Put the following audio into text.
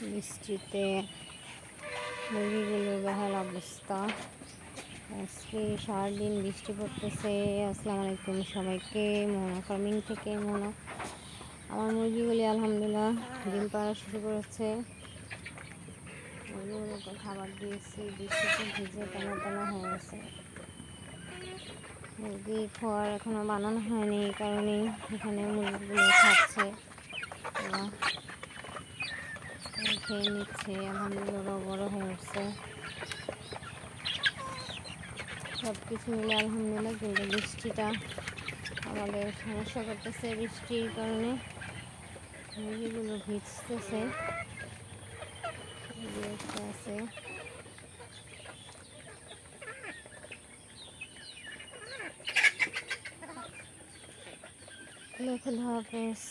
বৃষ্টিতে মুরগিগুলোর বেহাল অবস্থা। আজকে সারাদিন বৃষ্টি পড়তেছে। আসসালামু আলাইকুম সবাইকে। মোহনা ফার্মিং থেকে মোহনা আমার মুরগিগুলি আলহামদুলিল্লাহ ডিম পাড়া শুরু করেছে। মুরগিগুলোকে খাবার দিয়েছি। বৃষ্টিতে ভিজে টানা টানা হয়ে গেছে। মুরগি খাওয়ার এখনও বানানো হয়নি, এই কারণেই এখানে মুরগিগুলো খাচ্ছে। খেয়ে নিচ্ছে, আলহামদুলিল্লাহ বড় হয়ে উঠছে। সব কিছু মিলে আলহামদুলিল্লাহ, কিন্তু বৃষ্টিটা আমাদের সমস্যা করতেছে বৃষ্টির কারণে। মুরগিগুলো ভিজতেছে। আছে। খুদা হাফেজ।